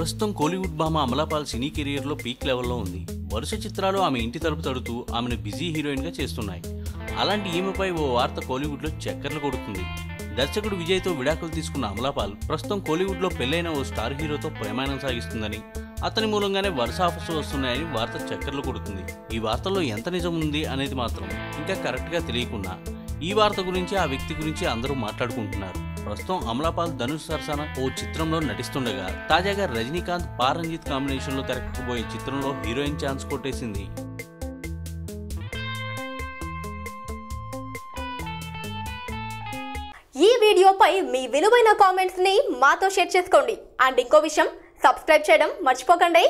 ప్రస్తుతం కోలీవుడ్ భామ అమలాపాల్ సినీ కెరియర్లో పీక్ లెవెల్లో ఉంది. వరుస చిత్రాలు ఆమె ఇంటి తలుపు తడుతూ ఆమెను బిజీ హీరోయిన్గా చేస్తున్నాయి. అలాంటి ఈమెపై ఓ వార్త కోలీవుడ్లో చక్కర్లు కొడుతుంది. దర్శకుడు విజయ్తో విడాకులు తీసుకున్న అమలాపాల్ ప్రస్తుతం కోలీవుడ్లో పెళ్ళైన ఓ స్టార్ హీరోతో ప్రయాణం సాగిస్తుందని అతని మూలంగానే వరుస ఆఫర్స్ వస్తున్నాయని వార్త చక్కర్లు కొడుతుంది. ఈ వార్తలో ఎంత నిజం ఉంది అనేది మాత్రం ఇంకా కరెక్ట్గా తెలియకుండా ఈ వార్త గురించి ఆ వ్యక్తి గురించి అందరూ మాట్లాడుకుంటున్నారు. ప్రస్తుతం అమలాపాల్ ధనుష్ సరసన ఓ చిత్రంలో నటిస్తుండగా తాజాగా రజనీకాంత్ పారంజిత్ కాంబినేషన్లో తెరకెక్కబోయే చిత్రంలో హీరోయిన్ ఛాన్స్ కొట్టేసింది. ఈ వీడియోపై మీ విలువైన కామెంట్స్ని మాతో షేర్ చేసుకోండి. అండ్ ఇంకో విషయం సబ్స్క్రైబ్ చేయడం మర్చిపోకండి.